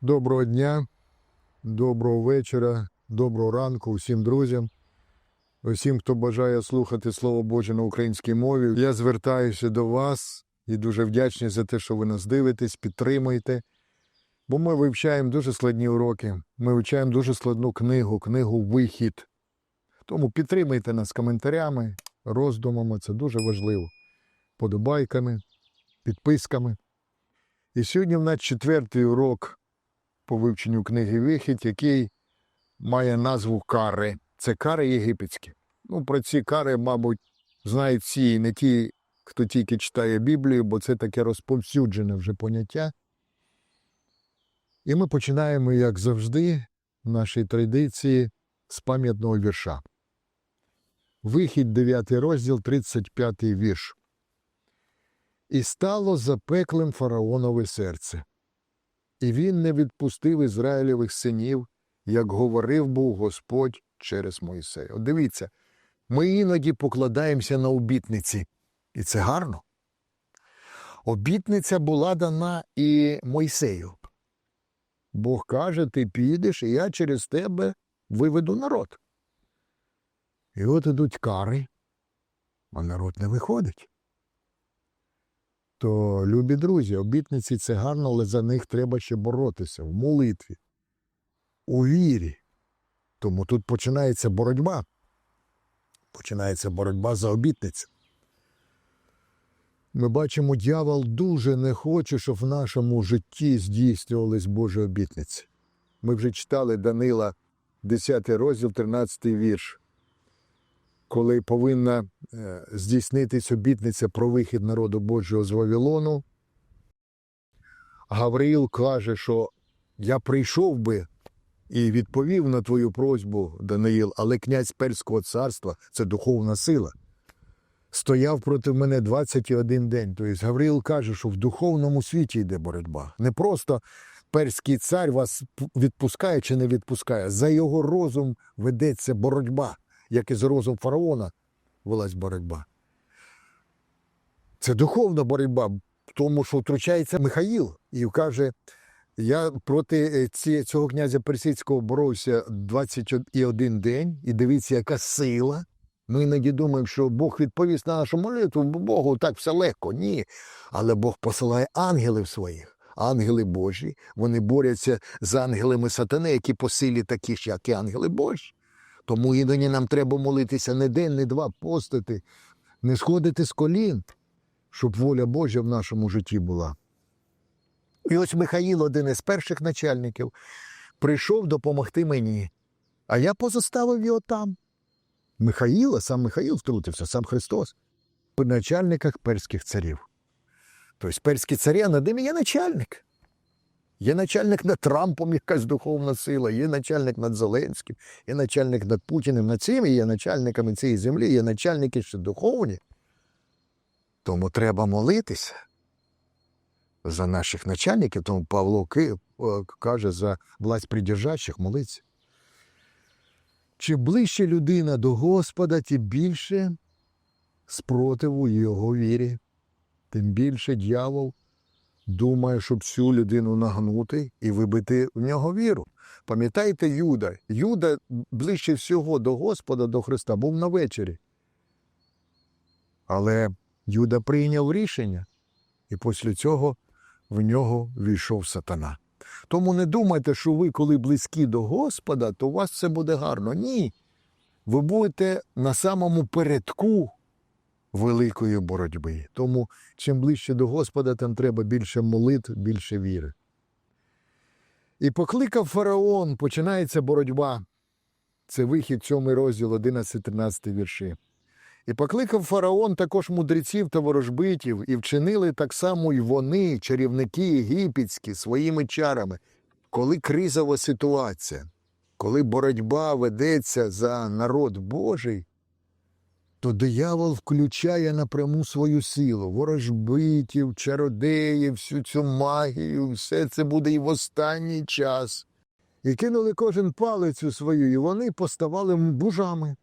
Доброго дня, доброго вечора, доброго ранку усім друзям, усім, хто бажає слухати Слово Боже на українській мові. Я звертаюся до вас і дуже вдячний за те, що ви нас дивитесь, підтримуєте. Бо ми вивчаємо дуже складні уроки. Ми вивчаємо дуже складну книгу, книгу Вихід. Тому підтримайте нас коментарями, роздумами, це дуже важливо. Подобайками, підписками. І сьогодні в нас четвертий урок по вивченню книги Вихід, який має назву Кари. Це кари єгипетські. Ну, про ці кари, мабуть, знають всі, не ті, хто тільки читає Біблію, бо це таке розповсюджене вже поняття. І ми починаємо, як завжди, в нашій традиції з пам'ятного вірша. Вихід, 9 розділ, 35 вірш. І стало запеклим фараонове серце. І він не відпустив Ізраїлевих синів, як говорив був Господь через Мойсея. От дивіться, ми іноді покладаємося на обітниці, і це гарно. Обітниця була дана і Мойсею. Бог каже, ти підеш, і я через тебе виведу народ. І от ідуть кари, а народ не виходить. То, любі друзі, обітниці це гарно, але за них треба ще боротися в молитві, у вірі. Тому тут починається боротьба. Починається боротьба за обітницю. Ми бачимо, дьявол дуже не хоче, щоб в нашому житті здійснювались Божі обітниці. Ми вже читали Данила, 10 розділ, 13 вірш, коли повинна е, здійснитись обітниця про вихід народу Божого з Вавилону. Гавриїл каже, що я прийшов би і відповів на твою просьбу, Даниїл, але князь Перського царства це духовна сила. Стояв проти мене 21 день. Тобто Гавриїл каже, що в духовному світі йде боротьба. Не просто перський цар вас відпускає чи не відпускає. За його розум ведеться боротьба, як і з розум фараона велась боротьба. Це духовна боротьба, тому, що втручається Михаїл і каже: я проти е, цього князя Персидського боровся 21 день, і дивіться, яка сила. Ми іноді думаємо, що Бог відповість на нашу молитву, бо Богу так все легко. Ні. Але Бог посилає ангелів своїх. Ангели Божі, вони борються з ангелами сатани, які по силі такі ж, як і ангели Божі. Тому іноді нам треба молитися не день, не два, постити, не сходити з колін, щоб воля Божа в нашому житті була. І ось Михаїл, один із перших начальників, прийшов допомогти мені, а я позоставив його там. Михаїла, сам Михаїл втрутився, сам Христос, при начальниках перських царів. Тобто перські царі, а над ними є начальник. Є начальник над Трампом, якась духовна сила, є начальник над Зеленським, є начальник над Путіним, над цими, є начальниками цієї землі, є начальники ще духовні. Тому треба молитися за наших начальників, тому Павло е, каже за власть придержащих молиться. Чим ближче людина до Господа, тим більше спротиву його вірі, тим більше дьявол думає, щоб цю людину нагнути і вибити в нього віру. Пам'ятаєте Юда? Юда ближче всього до Господа, до Христа, був на вечері. Але Юда прийняв рішення, і після цього в нього війшов сатана. Тому не думайте, що ви, коли близькі до Господа, то у вас все буде гарно. Ні. Ви будете на самому передку великої боротьби. Тому чим ближче до Господа, тим треба більше молитв, більше віри. І покликав фараон, починається боротьба. Це вихід 7 розділ 11-13 вірші. І покликав фараон також мудреців та ворожбитів, і вчинили так само й вони, чарівники єгипетські, своїми чарами. Коли кризова ситуація, коли боротьба ведеться за народ Божий, то диявол включає напряму свою силу, ворожбитів, чародеїв, всю цю магію, все це буде і в останній час. І кинули кожен палицю свою, і вони поставали бужами.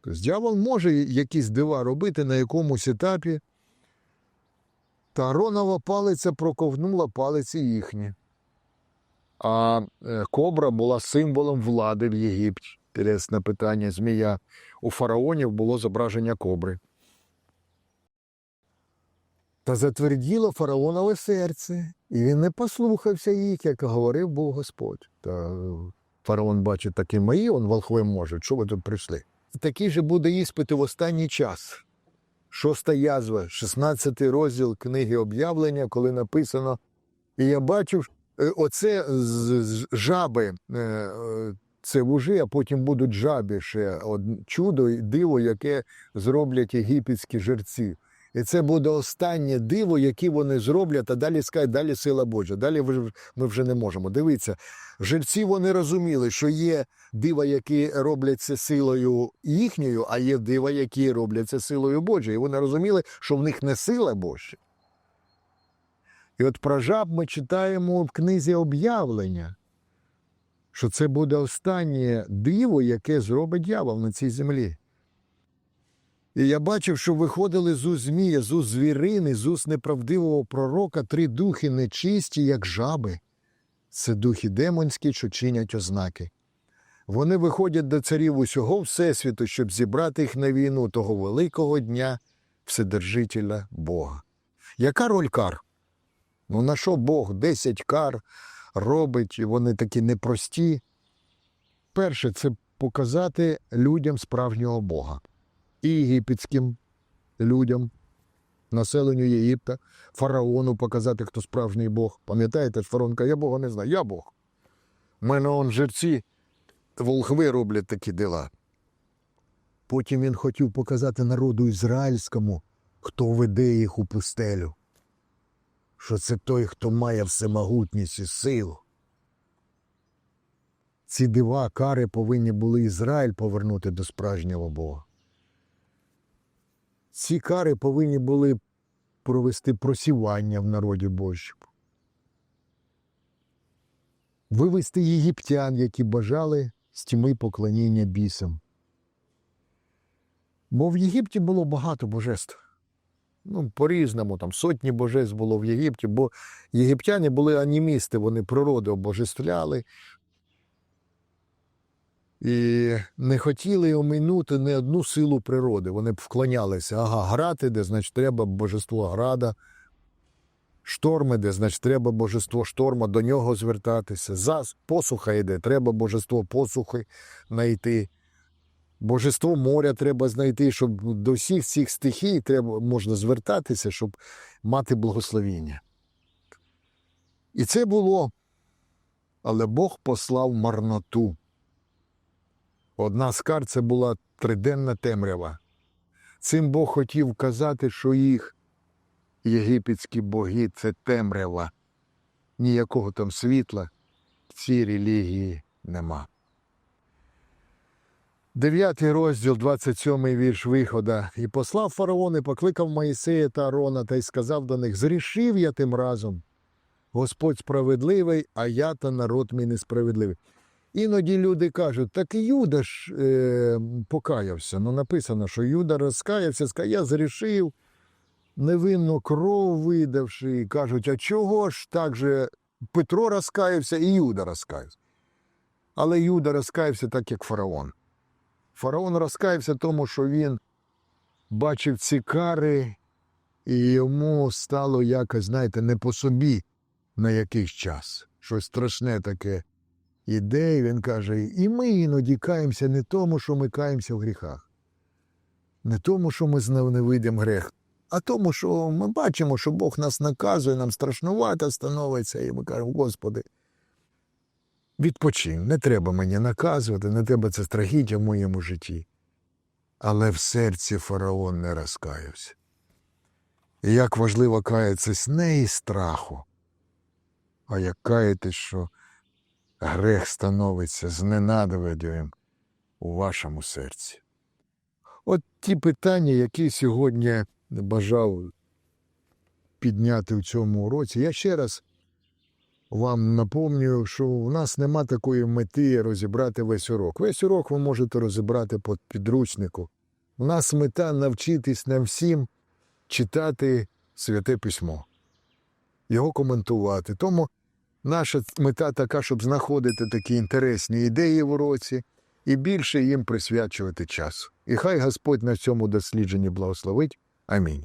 Тобто дьявол може якісь дива робити на якомусь етапі. Та Аронова палиця проковнула палиці їхні. А е, кобра була символом влади в Єгипті. Інтересне питання. Змія. У фараонів було зображення кобри. Та затверділо фараонове серце, і він не послухався їх, як говорив був Господь. Та е, фараон бачить, такі мої, он волхви можуть. Що ви тут прийшли? Такий же буде іспити в останній час. Шоста язва, 16 розділ книги об'явлення, коли написано. І я бачив, е, оце з- жаби, е, це вужі, а потім будуть жабі ще чудо і диво, яке зроблять єгипетські жерці. І це буде останнє диво, яке вони зроблять, а далі скажуть, далі сила Божа. Далі ми вже не можемо. Дивіться, жерці вони розуміли, що є дива, які робляться силою їхньою, а є дива, які робляться силою Божою. І вони розуміли, що в них не сила Божа. І от про жаб ми читаємо в книзі об'явлення, що це буде останнє диво, яке зробить дьявол на цій землі. І я бачив, що виходили з уст змія, з уст звірини, з уст неправдивого пророка три духи нечисті, як жаби. Це духи демонські, що чинять ознаки. Вони виходять до царів усього Всесвіту, щоб зібрати їх на війну того великого дня Вседержителя Бога. Яка роль кар? Ну, на що Бог 10 кар робить, і вони такі непрості? Перше, це показати людям справжнього Бога. І єгипетським людям, населенню Єгипта, фараону показати, хто справжній Бог. Пам'ятаєте, фараон каже, я Бога не знаю, я Бог. У мене он жерці, волхви роблять такі діла. Потім він хотів показати народу ізраїльському, хто веде їх у пустелю що це той, хто має всемогутність і силу. Ці дива, кари повинні були Ізраїль повернути до справжнього Бога. Ці кари повинні були провести просівання в народі Божому. Вивести єгиптян, які бажали з тьми поклоніння бісам. Бо в Єгипті було багато божеств. Ну, по-різному, там сотні божеств було в Єгипті, бо єгиптяни були анімісти, вони природи обожествляли. І не хотіли оминути ні одну силу природи. Вони б вклонялися. Ага, грати, де, значить, треба божество града, шторми, де, значить, треба божество шторма, до нього звертатися. Зас, посуха йде, треба божество посухи знайти. Божество моря треба знайти, щоб до всіх цих стихій треба, можна звертатися, щоб мати благословіння. І це було. Але Бог послав марноту. Одна з кар це була триденна темрява. Цим Бог хотів казати, що їх єгипетські боги це темрява. Ніякого там світла в цій релігії нема. Дев'ятий розділ, 27 вірш вихода. І послав фараон і покликав Моїсея та Арона та й сказав до них: Зрішив я тим разом. Господь справедливий, а я та народ мій несправедливий. Іноді люди кажуть, так і Юда ж е, покаявся. Ну, написано, що Юда розкаявся, сказав, я зрішив, невинну кров видавши. І кажуть, а чого ж так же Петро розкаявся і Юда розкаявся? Але Юда розкаявся так, як фараон. Фараон розкаявся тому, що він бачив ці кари, і йому стало якось, знаєте, не по собі на якийсь час. Щось страшне таке іде, і він каже, і ми іноді каємося не тому, що ми каємося в гріхах, не тому, що ми зневидимо грех, а тому, що ми бачимо, що Бог нас наказує, нам страшнувато становиться, і ми кажемо, Господи, відпочинь, не треба мені наказувати, не треба це страхіття в моєму житті. Але в серці фараон не розкаявся. І як важливо каятися не із страху, а як каятись, що грех становиться зненадуванням у вашому серці. От ті питання, які сьогодні бажав підняти в цьому уроці, я ще раз вам напомню, що у нас нема такої мети розібрати весь урок. Весь урок ви можете розібрати по підручнику. У нас мета навчитись нам всім читати святе письмо, його коментувати. Тому Наша мета така, щоб знаходити такі інтересні ідеї в уроці і більше їм присвячувати часу. І хай Господь на цьому дослідженні благословить. Амінь.